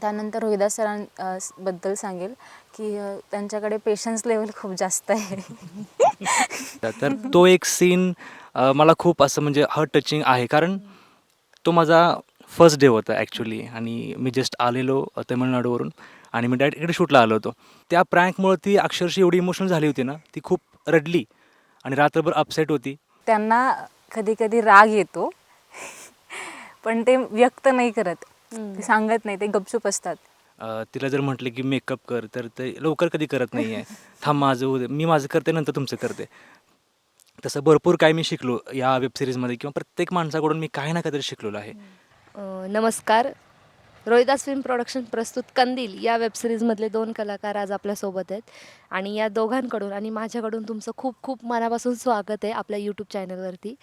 त्यानंतर रोहिदास सरां बद्दल सांगेल की त्यांच्याकडे पेशन्स लेवल खूप जास्त आहे. तर तो एक सीन मला खूप असं म्हणजे हर्ट टचिंग आहे. कारण तो माझा फर्स्ट डे होता ॲक्च्युली आणि मी जस्ट आलेलो तमिळनाडूवरून. आणि मी डायरेक्ट इकडे शूटला आलो होतो. त्या प्रँकमुळे ती अक्षरशः एवढी इमोशनल झाली होती ना ती खूप रडली. आणि रात्रभर अपसेट होती. त्यांना कधी कधी राग येतो. पण ते व्यक्त नाही करत. ते सांगत नाही ते गपचूप असतात. अ, तिला जर म्हटलं की मेकअप कर तर ते लवकर कधी करत नाही आहे थांब माझं दे मी माझं करते नंतर तुमचं करते. तसं भरपूर काय मी शिकलो या वेबसिरीजमध्ये किंवा प्रत्येक माणसाकडून मी काही ना काहीतरी शिकलेलो आहे. अ, नमस्कार. रोहिदास फिल्म प्रोडक्शन प्रस्तुत कंदील या वेबसिरीजमधले दोन कलाकार आज आपल्यासोबत आहेत. आणि या दोघांकडून आणि माझ्याकडून तुमचं खूप खूप मनापासून स्वागत आहे आपल्या यूट्यूब चॅनलवरती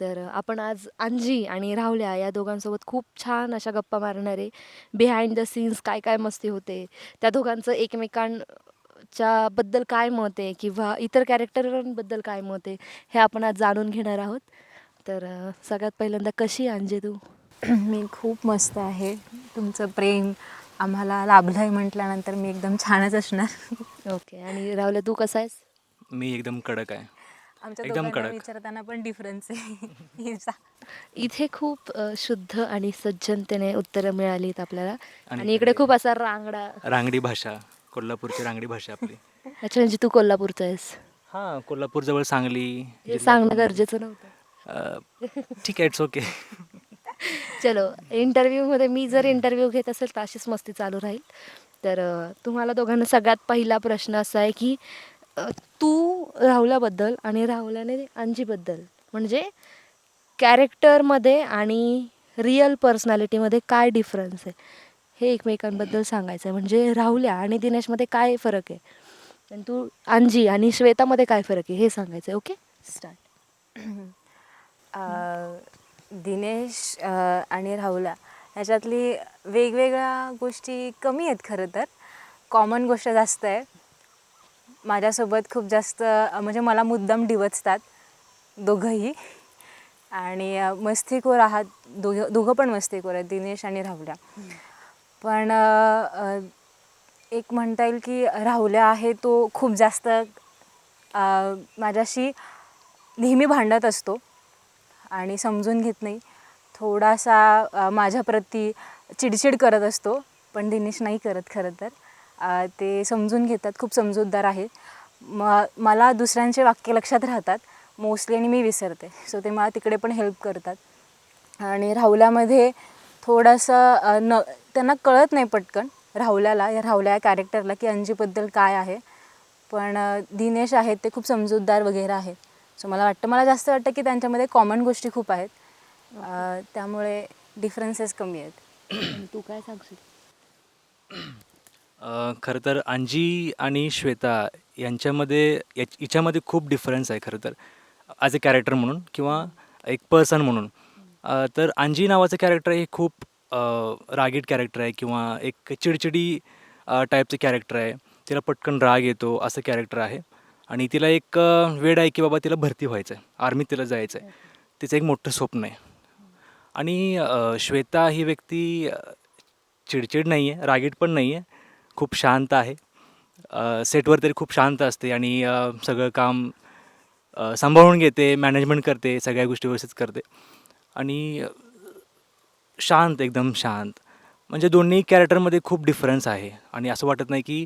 तर आपण आज अंजी आणि राहुल्या या दोघांसोबत खूप छान अशा गप्पा मारणार. आहे बिहाइंड द सीन्स काय काय मस्ती होते. त्या दोघांचं एकमेकांच्या बद्दल काय मत आहे किंवा इतर कॅरेक्टरांबद्दल काय मत आहे हे आपण आज जाणून घेणार आहोत. तर सगळ्यात पहिल्यांदा कशी आहे अंजे तू? मी खूप मस्त आहे. तुमचं प्रेम आम्हाला लाभलं आहे म्हटल्यानंतर मी एकदम छानच असणार. ओके. आणि राहुल्या तू कसा आहेस? मी एकदम कडक आहे. आमच्या एकदम दोघांना कडक. विचारताना पण डिफरन्स आहे. हिचा. इथे खूप अ, शुद्ध आणि सज्जनतेने उत्तरं मिळालीत आपल्याला. आणि आणि इकडे इकडे- खूप असा रांगडा. रांगडी भाषा कोल्हापूरची रांगडी भाषा आपली. अच्छा म्हणजे तू कोल्हापूरचा आहेस. हां कोल्हापूरजवळ सांगली हे जिल्हा- सांगणं गरजेचं नव्हतं. अ, ठीक आहे इट्स ओके चलो इंटरव्ह्यूमध्ये मी जर इंटरव्ह्यू घेत असेल तर अशीच मस्ती चालू राहील. तर अ, तुम्हाला दोघांना सगळ्यात पहिला प्रश्न असा आहे की तू राहुल्याबद्दल आणि राहुल्याने अंजीबद्दल म्हणजे कॅरेक्टरमध्ये आणि रिअल पर्सनॅलिटीमध्ये काय डिफरन्स आहे? हे एकमेकांबद्दल सांगायचं आहे म्हणजे राहुल्या आणि दिनेशमध्ये काय फरक आहे? आणि तू अंजी आणि श्वेतामध्ये काय फरक आहे? हे सांगायचं आहे ओके स्टार्ट दिनेश आणि राहुला ह्याच्यातली वेगवेगळ्या गोष्टी कमी आहेत खरं तर. कॉमन गोष्ट जास्त आहे. माझ्यासोबत खूप जास्त म्हणजे मला मुद्दाम डिवचतात दोघंही. आणि मस्तीखोर आहात दोघं दोघं पण मस्तीखोर आहेत दिनेश आणि राहुल्या. पण एक म्हणता येईल की राहुल्या आहे तो खूप जास्त माझ्याशी नेहमी भांडत असतो आणि समजून घेत नाही. थोडासा माझ्याप्रती चिडचिड करत असतो पण दिनेश नाही करत खरं तर. ते समजून घेतात खूप समजूतदार आहेत म मला दुसऱ्यांचे वाक्य लक्षात राहतात. मोस्टली आणि मी विसरते. सो ते मला तिकडे पण हेल्प करतात. आणि राहुल्यामध्ये थोडंसं न त्यांना कळत नाही पटकन राहुल्याला या राहुल्या या कॅरेक्टरला की अंजीबद्दल काय आहे. पण दिनेश आहेत ते खूप समजूतदार वगैरे आहेत. सो मला वाटतं मला जास्त वाटतं की त्यांच्यामध्ये कॉमन गोष्टी खूप आहेत. त्यामुळे डिफरन्सेस कमी आहेत. तू काय सांगशील? अ, खरं तर अंजी आणि श्वेता यांच्यामध्ये याच हिच्यामध्ये खूप डिफरन्स आहे खरं तर. ॲज अ कॅरेक्टर म्हणून किंवा एक पर्सन म्हणून. अ, तर अंजी नावाचं कॅरेक्टर हे खूप अ, रागीट कॅरेक्टर आहे किंवा एक चिडचिडी टाईपचं कॅरेक्टर आहे. तिला पटकन राग येतो असं कॅरेक्टर आहे. आणि तिला एक अ, आहे की बाबा तिला भरती व्हायचं आहे आर्मीत तिला जायचं आहे तिचं एक मोठं स्वप्न आहे. आणि अ, श्वेता ही व्यक्ती अ, चिडचिड नाही आहे रागीट पण नाही आहे खूप शांत आहे. सेटवर तरी खूप शांत असते आणि सगळं काम सांभाळून घेते मॅनेजमेंट करते सगळ्या गोष्टी व्यवस्थित करते. आणि शांत एकदम शांत. म्हणजे दोन्ही कॅरेक्टरमध्ये खूप डिफरन्स आहे. आणि असं वाटत नाही की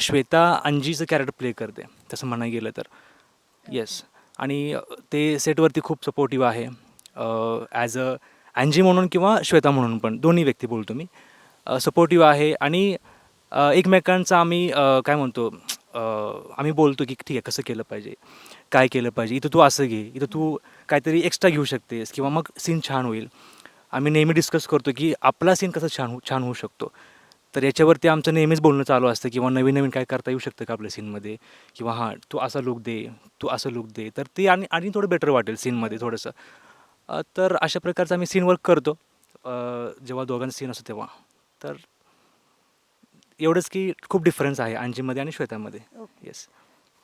श्वेता अंजीचं कॅरेक्टर प्ले करते तसं म्हणायला गेलं तर. येस आणि ते सेटवरती खूप सपोर्टिव्ह आहे. ॲज अ अँजी म्हणून किंवा श्वेता म्हणून पण दोन्ही व्यक्ती बोलतो मी. सपोर्टिव्ह आहे आणि एकमेकांचा आम्ही काय म्हणतो आम्ही बोलतो की ठीक आहे कसं केलं पाहिजे काय केलं पाहिजे इथं तू असं घे इथं तू काहीतरी एक्स्ट्रा घेऊ शकतेस किंवा मग सीन छान होईल. आम्ही नेहमी डिस्कस करतो की आपला सीन कसा छान हो छान होऊ शकतो. तर याच्यावरती आमचं नेहमीच बोलणं चालू असतं किंवा नवीन नवीन काय करता येऊ शकतं का आपल्या सीनमध्ये किंवा हां तू असा लुक दे तू असं लुक दे. तर ते आणि आणि थोडं बेटर वाटेल सीनमध्ये थोडंसं. तर अशा प्रकारचं आम्ही सीन वर्क करतो. जेव्हा दोघांचा सीन असतो तेव्हा. तर एवढंच की खूप डिफरन्स आहे अंजीमध्ये आणि श्वेतामध्ये. येस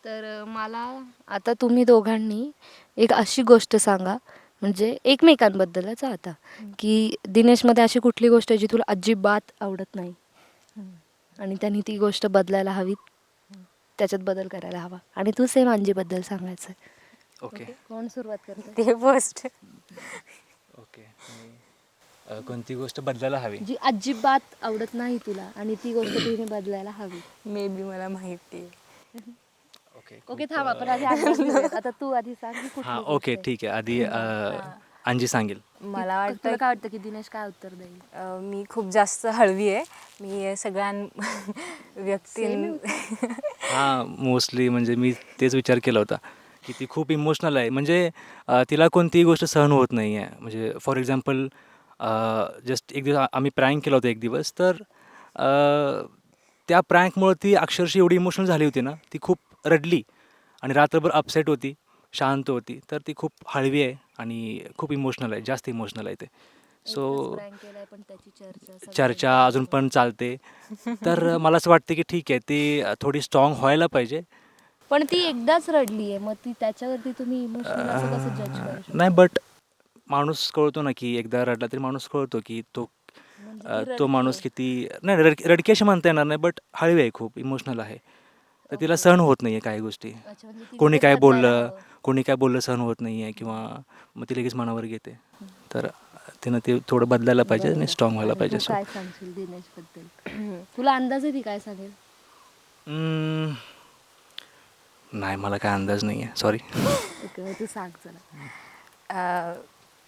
तर अ, मला आता तुम्ही दोघांनी एक अशी गोष्ट सांगा म्हणजे एकमेकांबद्दलच आता की दिनेशमध्ये अशी कुठली गोष्ट आहे जी तुला अजिबात आवडत नाही? आणि त्यांनी ती गोष्ट बदलायला हवी त्याच्यात बदल करायला हवा. आणि तू सेम अंजीबद्दल सांगायचं ओके कोण सुरुवात करते? ते फर्स्ट ओके अ, कोणती गोष्ट बदलायला हवी? जी अजिबात आवडत नाही तुला आणि ती गोष्ट तिने बदलायला हवी. मे बी मला माहिती आहे. ओके ओके थांब आपण आधी. आता तू आधी सांग की कुठली हां गोष्ट ओके आहे. ठीक आहे. आधी अ, अंजी सांगेल. मला वाटतं काय वाटतं की दिनेश काय उत्तर देईल? अ, मी खूप जास्त हळवी आहे. मी सगळ्या व्यक्तीं हां मोस्टली म्हणजे मी तेच विचार केला होता की ती खूप इमोशनल आहे. म्हणजे अ, तिला कोणतीही गोष्ट सहन होत नाही आहे म्हणजे फॉर एक्झाम्पल जस्ट एक दिवस आम्ही प्रँक केला होता एक दिवस. तर अ, त्या प्रँकमुळं ती अक्षरशः एवढी इमोशनल झाली होती ना ती खूप रडली आणि रात्रभर अपसेट होती शांत होती. तर ती खूप हळवी आहे आणि खूप इमोशनल आहे जास्त इमोशनल आहे ते. सो prank केलाय पण त्याची चर्चा सगळीकडे अजून पण चालते. तर मला असं वाटतं की ठीक आहे ती थोडी स्ट्रॉंग व्हायला पाहिजे. पण ती एकदाच रडली आहे मग ती त्याच्यावरती तुम्ही इमोशनल असं कसं जज करू शकता? नाही बट माणूस कळतो ना की एकदा रडला तरी माणूस कळतो की तो म्हणजे ती तो माणूस. किती नाही रड रडकी अशी म्हणता येणार नाही बट हळवी आहे खूप इमोशनल आहे. तर तिला सहन होत नाही आहे काही गोष्टी. अच्छा, म्हणजे कोणी काय बदलायला बोललं हवं. कोणी काय बोललं सहन होत नाही आहे किंवा मग ती लगेच मनावर घेते. तर तिनं ते थोडं बदलायला पाहिजे आणि स्ट्रॉंग व्हायला आणि पाहिजे तू सो काय सांगशील दिनेशबद्दल तुला अंदाज आहे ती काय सांगेल? हम्म, नाही मला काय अंदाज नाही आहे सॉरी ओके मग तू सांग चला अ,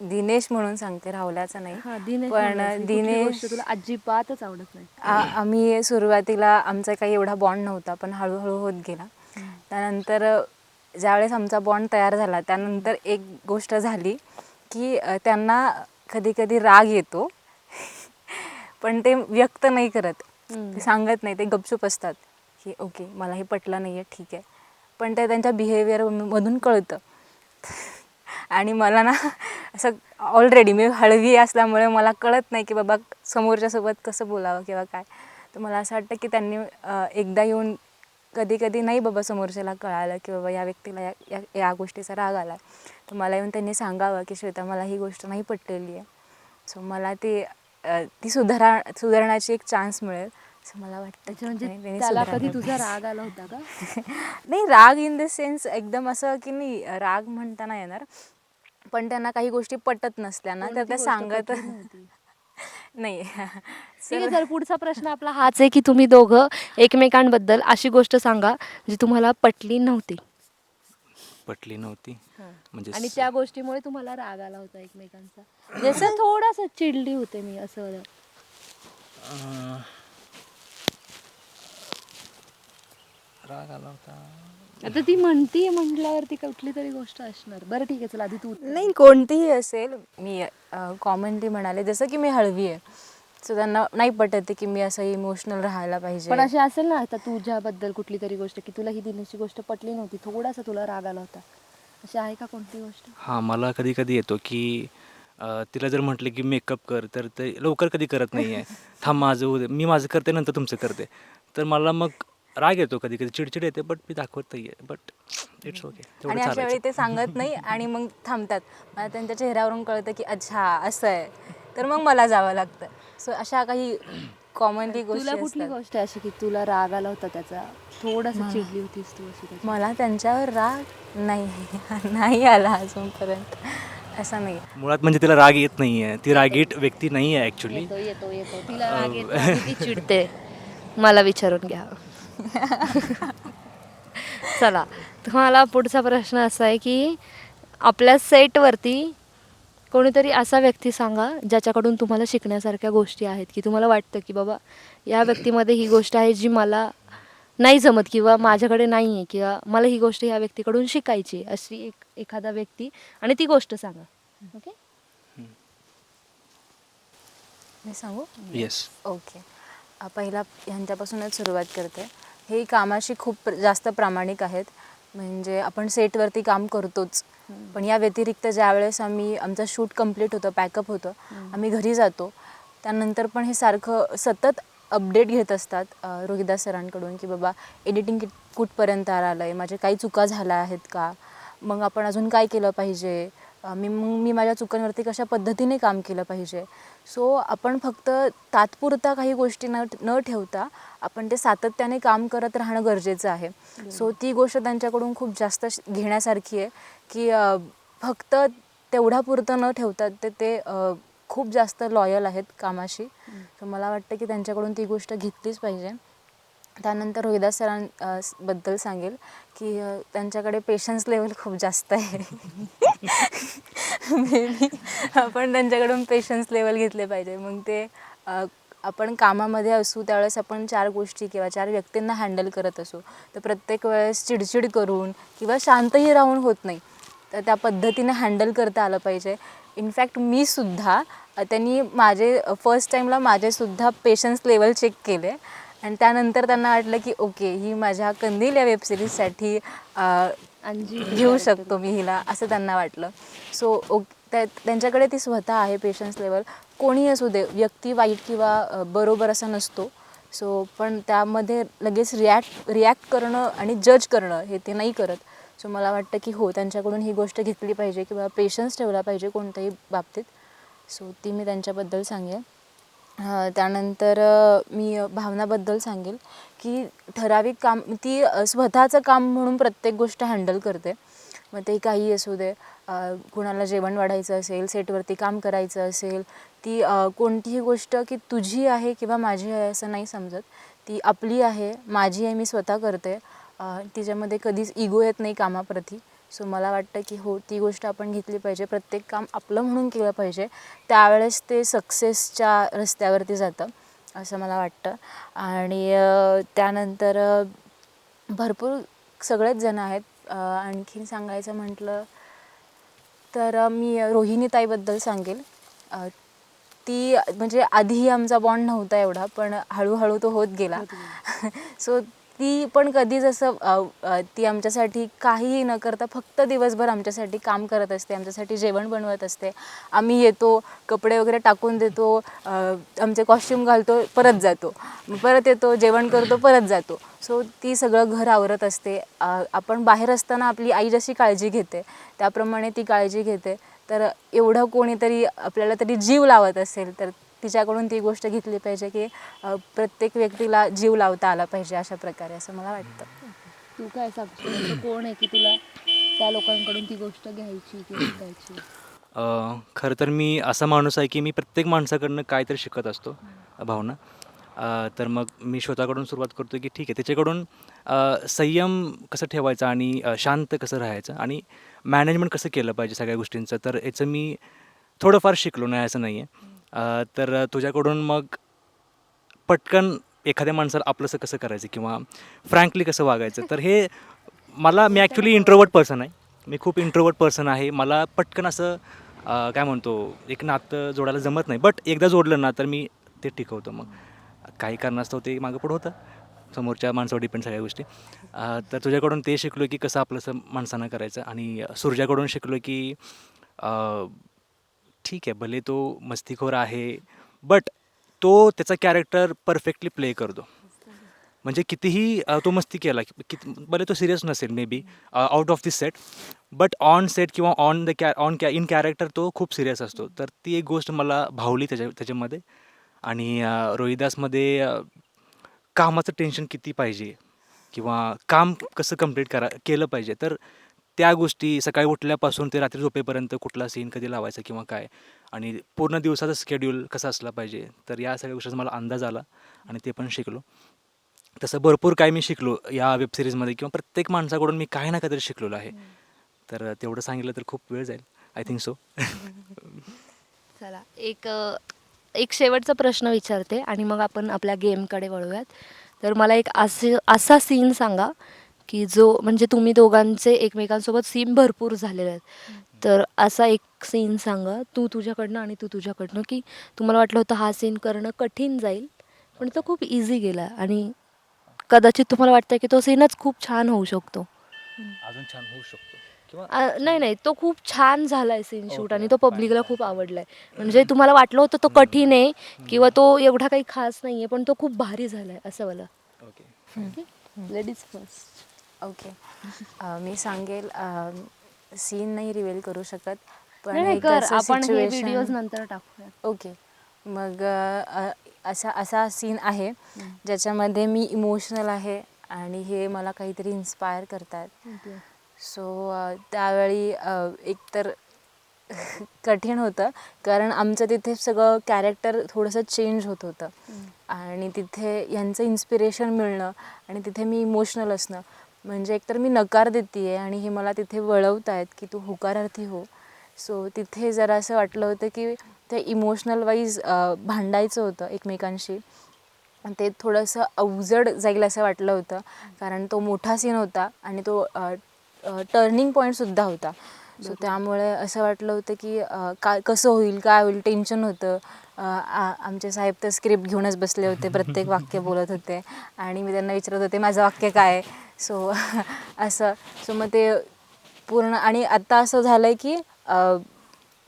दिनेश म्हणून सांगते राहुल्याचं नाही. दिनेश पण म्हणायचं. कुठली दिनेश गोष्ट तुला अजिबातच आवडत नाही. आ- आम्ही सुरुवातीला आमचा काही एवढा बॉन्ड नव्हता पण हळूहळू होत गेला. त्यानंतर अ, ज्यावेळेस आमचा बॉन्ड तयार झाला त्यानंतर एक गोष्ट झाली की अ, त्यांना कधी कधी राग येतो पण ते व्यक्त नाही करत. ते सांगत नाही ते गपचूप असतात की ओके मला हे पटलं नाही आहे ठीक आहे. पण ते त्यांच्या बिहेवियर मधून कळतं. आणि मला ना असं ऑलरेडी मी हळवी असल्यामुळे मला कळत नाही की बाबा समोरच्यासोबत कसं बोलावं किंवा काय. तर मला असं वाटतं की त्यांनी एकदा येऊन कधी कधी नाही बाबा समोरच्याला कळालं की बाबा या व्यक्तीला या या, या गोष्टीचा राग आला तर मला येऊन त्यांनी सांगावं की श्वेता मला ही गोष्ट नाही पटलेली आहे. सो मला ती ती सुधारा सुधारण्याची एक चान्स मिळेल. असं मला वाटतं म्हणजे त्याला कधी तुझा. राग आला होता का? नाही राग इन द सेन्स एकदम असं की नाही राग म्हणता नाही येणार. पण त्यांना काही गोष्टी पटत नसल्या ना तर त्या सांगत? नाही. ठीक आहे सर पुढचा प्रश्न आपला हाच आहे की तुम्ही दोघं एकमेकांबद्दल अशी गोष्ट सांगा जी तुम्हाला पटली नव्हती. पटली नव्हती. म्हणजे आणि त्या गोष्टीमुळे तुम्हाला राग आला होता एकमेकांचा? जसं थोडासा चिडली होते मी असं राग आला होता. आता ती म्हणतीये म्हटल्यावरती कुठली तरी गोष्ट असणार. बरं ठीक आहे चला आधी तू नाही कोणतीही असेल मी कॉमनली म्हणाले जसं की मी हळवी आहे सो त्यांना नाही पटत आहे की मी असं इमोशनल राहायला पाहिजे. पण अशी असेल ना आता तुझ्याबद्दल कुठली तरी गोष्ट की तुला ही दिनेशची गोष्ट पटली नव्हती थोडासा तुला राग आला होता. अशी आहे का कोणती गोष्ट? हां मला कधी कधी येतो की तिला जर म्हटलं की मेकअप कर तर ते लवकर कधी करत नाही आहे थांब माझं मी माझं करते नंतर तुमचं करते. तर मला मग राग येतो कधी कधी चिडचिड येते बट मी दाखवत नाही आहे बट इट्स ओके आणि अशा वेळी ते सांगत नाही आणि मग थांबतात. मला त्यांच्या चेहऱ्यावरून कळतं की अच्छा असं आहे. तर मग मला जावं लागतं. सो अशा काही कॉमनली गोष्टी तुला कुठली गोष्ट आहे अशी की तुला राग आला होता त्याचा? थोडासा चिडली होतीस तू अशी? मला त्यांच्यावर राग नाही नाही आला अजूनपर्यंत. असं नाही. मुळात म्हणजे तिला राग येत नाही आहे ती रागीट व्यक्ती नाही आहे ॲक्च्युली येतो येतो येतो. तिला राग येतो चिडते. मला विचारून घ्या. चला तुम्हाला पुढचा प्रश्न असा आहे की आपल्या सेटवरती कोणीतरी असा व्यक्ती सांगा ज्याच्याकडून तुम्हाला शिकण्यासारख्या गोष्टी आहेत की तुम्हाला वाटतं की बाबा या व्यक्तीमध्ये ही गोष्ट आहे जी मला नाही जमत किंवा माझ्याकडे नाही आहे किंवा मला ही गोष्ट या व्यक्तीकडून शिकायची आहे. अशी एक एखादा व्यक्ती आणि ती गोष्ट सांगा. ओके? मी सांगू? Yes okay. पहिला ह्यांच्यापासूनच सुरुवात करते. हे कामाशी खूप जास्त प्रामाणिक आहेत. म्हणजे आपण सेटवरती काम करतोच. पण या व्यतिरिक्त ज्यावेळेस आम्ही आमचं शूट कंप्लीट होतं पॅकअप होतं आम्ही घरी जातो. त्यानंतर पण हे सारखं सतत अपडेट घेत असतात रोहिदास सरांकडून की बाबा एडिटिंग कुठपर्यंत आलं आहे? माझे काही चुका झाल्या आहेत का? मग आपण अजून काय केलं पाहिजे? मी मग मी माझ्या चुकांवरती कशा पद्धतीने काम केलं पाहिजे? सो आपण फक्त तात्पुरता काही गोष्टी न न ठेवता आपण ते सातत्याने काम करत राहणं गरजेचं आहे. सो ती गोष्ट त्यांच्याकडून खूप जास्त श- घेण्यासारखी आहे की फक्त तेवढा पुरतं न ठेवता ते ते खूप जास्त लॉयल आहेत कामाशी. तर मला वाटतं की त्यांच्याकडून ती गोष्ट घेतलीच पाहिजे. त्यानंतर रोहिदास सरां अ, स- बद्दल सांगेल की त्यांच्याकडे पेशन्स लेवल खूप जास्त आहे. मेबी आपण त्यांच्याकडून पेशन्स लेवल घेतले पाहिजे. मग ते आपण कामामध्ये असू त्यावेळेस आपण चार गोष्टी किंवा चार व्यक्तींना हँडल करत असू. तर प्रत्येक वेळेस चिडचिड करून किंवा शांतही राहून होत नाही. तर त्या पद्धतीने हँडल करता आलं पाहिजे. इनफॅक्ट मी सुद्धा त्यांनी माझे फर्स्ट टाईमला माझेसुद्धा पेशन्स लेवल चेक केले. आणि त्यानंतर त्यांना वाटलं की ओके ही माझ्या कंदील या वेबसिरीजसाठी अंजी घेऊ शकतो मी हिला असं त्यांना वाटलं. सो ओ त्या त्यांच्याकडे ती स्वतः आहे पेशन्स लेवल कोणी असू दे व्यक्ती वाईट किंवा बरोबर असा नसतो. सो पण त्यामध्ये लगेच रिॲक्ट रिॲक्ट करणं आणि जज करणं हे ते नाही करत. सो मला वाटतं की हो त्यांच्याकडून ही गोष्ट घेतली पाहिजे किंवा पेशन्स ठेवला पाहिजे कोणत्याही बाबतीत. सो ती मी त्यांच्याबद्दल सांगेन. त्यानंतर मी भावनाबद्दल सांगेल. की ठराविक काम ती स्वतःचं काम म्हणून प्रत्येक गोष्ट हँडल करते. मग ते काही असू दे. कुणाला जेवण वाढायचं असेल सेटवरती काम करायचं असेल ती कोणतीही गोष्ट की तुझी आहे किंवा माझी आहे असं नाही समजत. ती आपली आहे माझी आहे मी स्वतः करते. तिच्यामध्ये कधीच इगो येत नाही कामाप्रती. सो मला वाटतं की हो ती गोष्ट आपण घेतली पाहिजे. प्रत्येक काम आपलं म्हणून केलं पाहिजे. त्यावेळेस ते सक्सेसच्या रस्त्यावरती जातं. असं मला वाटतं. आणि त्यानंतर भरपूर सगळेच जण आहेत. आणखीन सांगायचं म्हटलं तर मी रोहिणीताईबद्दल सांगेल. ती म्हणजे आधीही आमचा बॉन्ड नव्हता एवढा पण हळूहळू तो होत गेला. सो ती पण कधीच असं ती आमच्यासाठी काहीही न करता फक्त दिवसभर आमच्यासाठी काम करत असते आमच्यासाठी जेवण बनवत असते. आम्ही येतो कपडे वगैरे टाकून देतो आमचे कॉस्ट्यूम घालतो परत जातो. परत येतो जेवण करतो परत जातो. सो ती सगळं घर आवरत असते. आपण बाहेर असताना आपली आई जशी काळजी घेते त्याप्रमाणे ती काळजी घेते. तर एवढं कोणीतरी आपल्याला तरी जीव लावत असेल तर तिच्याकडून ती गोष्ट घेतली पाहिजे की प्रत्येक व्यक्तीला जीव लावता आला पाहिजे अशा प्रकारे असं मला वाटतं. तू काय असं कोण आहे की तुला त्या लोकांकडून ती गोष्ट घ्यायची शिकायची? खरं तर मी असा माणूस आहे की मी प्रत्येक माणसाकडनं काहीतरी शिकत असतो भावना. अ, तर मग मी स्वतःकडून सुरुवात करतो की ठीक आहे त्याच्याकडून संयम कसं ठेवायचा आणि शांत कसं राहायचं आणि मॅनेजमेंट कसं केलं पाहिजे सगळ्या गोष्टींचं. तर याचं मी थोडंफार शिकलो नाही असं नाही आहे तर तुझ्याकडून मग पटकन एखाद्या माणसाला आपलंसं कसं करायचं किंवा फ्रँकली कसं वागायचं? तर हे मला मी ॲक्च्युली इंट्रोवर्ट पर्सन आहे. मी खूप इंट्रोवर्ट पर्सन आहे. मला पटकन असं काय म्हणतो एक नातं जोडायला जमत नाही. बट एकदा जोडलं ना तर मी ते टिकवतो मग. काही कारणास्तव ते मागं पुढं होतं. समोरच्या माणसावर डिपेंड सगळ्या गोष्टी. तर तुझ्याकडून ते शिकलो की कसं आपलंसं माणसानं करायचं आणि सुरजाकडून शिकलो की ठीक आहे भले तो मस्तीखोर आहे बट तो त्याचा कॅरेक्टर परफेक्टली प्ले करतो. म्हणजे कितीही अ, तो मस्ती केला कि- भले तो सिरियस नसेल maybe out of this set but on set किंवा ऑन द कॅ ऑन कॅ इन कॅरेक्टर तो खूप सिरियस असतो. तर ती एक गोष्ट मला भावली त्याच्या त्याच्यामध्ये. आणि अ, रोहिदासमध्ये अ, कामाचं टेन्शन किती पाहिजे किंवा काम कसं कंप्लीट करा केलं पाहिजे. तर त्या गोष्टी सकाळी उठल्यापासून ते रात्री झोपेपर्यंत कुठला सीन कधी लावायचा किंवा काय? आणि पूर्ण दिवसाचा स्केड्यूल कसं असला पाहिजे? तर या सगळ्या गोष्टीचा मला अंदाज आला आणि ते पण शिकलो. तसं भरपूर काय मी शिकलो या वेबसिरीजमध्ये किंवा प्रत्येक माणसाकडून मी काही ना काहीतरी शिकलेलो आहे. तर तेवढं सांगितलं तर खूप वेळ जाईल. आय थिंक सो चला एक एक शेवटचा प्रश्न विचारते आणि मग आपण आपल्या गेमकडे वळूयात. तर मला एक असे असा सीन सांगा की जो म्हणजे तुम्ही दोघांचे एकमेकांसोबत सीन भरपूर झालेले आहेत. तर असा एक सीन सांगा तू तुझ्याकडनं आणि तू तुझ्याकडनं की तुम्हाला वाटलं होतं हा सीन करणं कठीण जाईल पण तो खूप इझी गेला आणि कदाचित तुम्हाला वाटतं की तो सीनच खूप छान होऊ शकतो. अजून छान होऊ शकतो. किंवा आ, नाही नाही तो खूप छान झालाय सीन शूट आणि तो पब्लिकला खूप. आवडलाय. म्हणजे तुम्हाला वाटलं होतं तो कठीण आहे किंवा तो एवढा काही खास नाहीये पण तो खूप भारी झालाय असं मला okay ladies first okay. Uh, मी सांगेल सीन नाही रिवेल करू शकत नाही, नाही, एक कर. असं आपण हे व्हिडिओज नंतर टाकूया ओके. मग अ, अ, असा असा सीन आहे ज्याच्यामध्ये मी इमोशनल आहे आणि हे मला काहीतरी इन्स्पायर करतात. सो त्यावेळी अ, एकतर कठीण होतं कारण आमचं तिथे सगळं कॅरेक्टर थोडंसं चेंज होत होतं. आणि तिथे यांचं इन्स्पिरेशन मिळणं आणि तिथे मी इमोशनल असणं म्हणजे एकतर मी नकार देते आहे आणि हे मला तिथे वळवत आहेत की तू होकारार्थी हो. सो तिथे जरा असं वाटलं होतं की ते इमोशनल वाईज भांडायचं होतं एकमेकांशी. ते थोडंसं अवजड जाईल असं वाटलं होतं. कारण तो मोठा सीन होता आणि तो टर्निंग पॉईंटसुद्धा होता. सो त्यामुळे असं वाटलं होतं की काय कसं होईल काय होईल टेन्शन होतं. आमचे साहेब तर स्क्रिप्ट घेऊनच बसले होते प्रत्येक वाक्य बोलत होते. आणि मी त्यांना विचारत होते माझं वाक्य काय आहे? सो असं सो मग ते पूर्ण आणि आत्ता असं झालं आहे की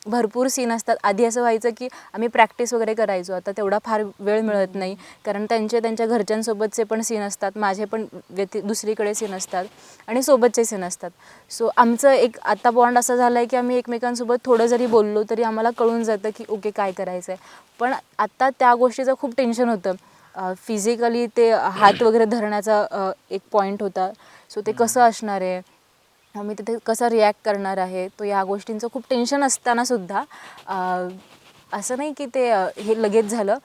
भरपूर सीन असतात. आधी असं व्हायचं की आम्ही प्रॅक्टिस वगैरे करायचो. आता तेवढा फार वेळ मिळत नाही. कारण त्यांचे त्यांच्या घरच्यांसोबतचे पण सीन असतात. माझे पण व्यति दुसरीकडे सीन असतात. आणि सोबतचे सीन असतात. सो आमचं एक आत्ता बॉन्ड असं झालं आहे की आम्ही एकमेकांसोबत थोडं जरी बोललो तरी आम्हाला कळून जातं की ओके काय करायचं आहे पण आत्ता त्या गोष्टीचं खूप टेन्शन होतं. फिजिकली ते हात वगैरे धरण्याचा एक पॉईंट होता. सो ते कसं असणार आहे? मी तिथे कसं रिॲक्ट करणार आहे? तो या गोष्टींचं खूप टेन्शन असताना सुद्धा असं नाही की ते हे लगेच झालं.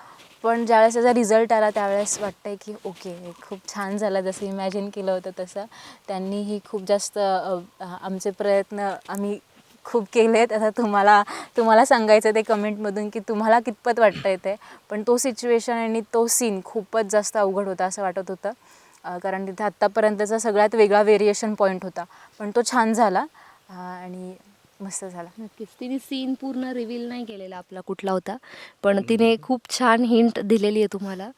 पण ज्यावेळेस त्याचा रिझल्ट आला त्यावेळेस वाटतंय की ओके खूप छान झालं. जसं इमॅजिन केलं होतं तसं. त्यांनीही खूप जास्त आमचे प्रयत्न आम्ही खूप केले आहेत. आता तुम्हाला तुम्हाला सांगायचं ते कमेंटमधून की तुम्हाला कितपत वाटतं आहे ते. पण तो सिच्युएशन आणि तो सीन खूपच जास्त अवघड होता असं वाटत होतं. कारण तिथे आत्तापर्यंतचा सगळ्यात वेगळा व्हेरिएशन पॉईंट होता. पण तो छान झाला. आणि मस्त झाला. नक्कीच. तिने सीन पूर्ण रिव्हील नाही केलेला आपला कुठला होता. पण तिने खूप छान हिंट दिलेली आहे तुम्हाला.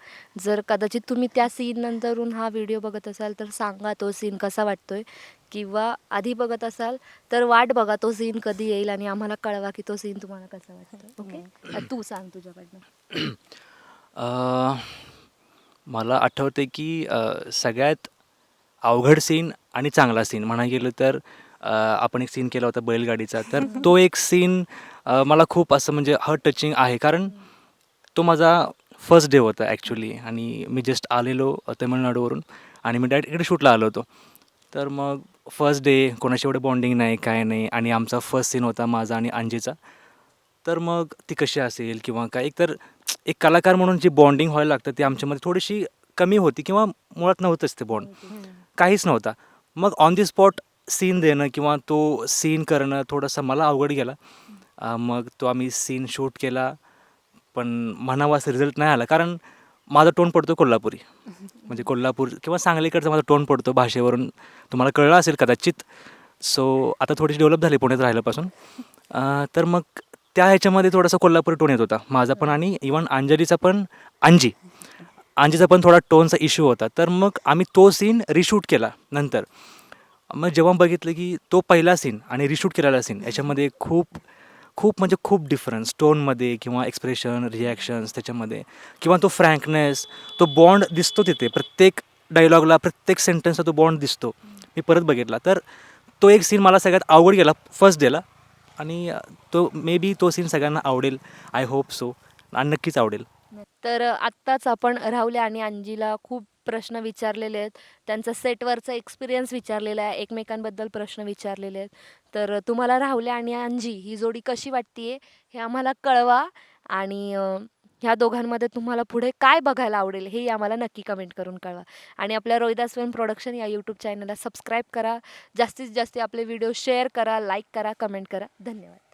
जर कदाचित तुम्ही त्या सीन नंतरून हा व्हिडिओ बघत असाल तर सांगा तो सीन कसा वाटतोय. किंवा आधी बघत असाल तर वाट बघा तो सीन कधी येईल आणि आम्हाला कळवा की तो सीन तुम्हाला कसा वाटतो. ओके तू सांग तुझ्याकडनं. अ, मला आठवते की अ, सगळ्यात अवघड सीन आणि चांगला सीन म्हणा गेलं तर अ, आपण एक सीन केला होता बैलगाडीचा तर तो एक सीन मला खूप असं म्हणजे हर्ट टचिंग आहे. कारण तो माझा फर्स्ट डे होता ॲक्च्युली आणि मी जस्ट आलेलो अ, तमिळनाडूवरून आणि मी डायरेक्ट इकडे शूटला आलो होतो. तर मग फर्स्ट डे कोणाशी एवढं बॉन्डिंग नाही काय नाही. आणि आमचा फर्स्ट सीन होता माझा आणि अंजीचा. तर मग ती कशी असेल किंवा काय? एक तर एक कलाकार म्हणून जी बॉन्डिंग व्हायला लागतं ती आमच्यामध्ये थोडीशी कमी होती किंवा मुळात नव्हतंच ते बॉन्ड काहीच नव्हता. मग ऑन दी स्पॉट सीन देणं किंवा तो सीन करणं थोडंसं मला अवघड गेला. मग तो आम्ही सीन शूट केला पण म्हणावा असं रिझल्ट नाही आला. कारण माझा टोन पडतो कोल्हापुरी. म्हणजे कोल्हापूर किंवा सांगलीकडचा माझा टोन पडतो भाषेवरून. तुम्हाला कळलं असेल कदाचित. सो आता थोडीशी डेव्हलप झाली पुण्यात राहिल्यापासून. तर मग त्या ह्याच्यामध्ये थोडासा कोल्हापुरी टोन येत होता. माझा पण आणि इवन अंजलीचा पण अंजी. अंजीचा पण थोडा टोनचा इश्यू होता. तर मग आम्ही तो सीन रिशूट केला नंतर. मग जेव्हा बघितलं की तो पहिला सीन आणि रिशूट केलेला सीन याच्यामध्ये खूप खूप म्हणजे खूप डिफरन्स टोनमध्ये किंवा एक्सप्रेशन रिॲक्शन्स त्याच्यामध्ये. किंवा तो फ्रँकनेस तो बॉन्ड दिसतो तिथे. प्रत्येक डायलॉगला प्रत्येक सेंटेन्सला तो बॉन्ड दिसतो. मी परत बघितला. तर तो एक सीन मला सगळ्यात आवड गेला फर्स्ट डेला आणि तो मे बी तो सीन सगळ्यांना आवडेल. आय होप सो आणि नक्कीच आवडेल. तर आत्ताच आपण राहुल्या आणि अंजीला खूप प्रश्न विचारलेले आहेत. त्यांचा सेटवरचा एक्सपिरियन्स विचारलेला आहे. एकमेकांबद्दल प्रश्न विचारलेले आहेत. तर तुम्हाला राहुल्या आणि अंजी ही जोडी कशी वाटतीये हे आम्हाला कळवा आणि ह्या दोघांमध्ये तुम्हाला पुढे काय बघायला आवडेल हे आम्हाला नक्की कमेंट करून कळवा. आणि आपल्या रोहिदास फिल्म प्रोडक्शन या यूट्यूब चॅनलला सबस्क्राईब करा. जास्तीत जास्त आपले व्हिडिओ शेअर करा लाईक करा कमेंट करा. धन्यवाद.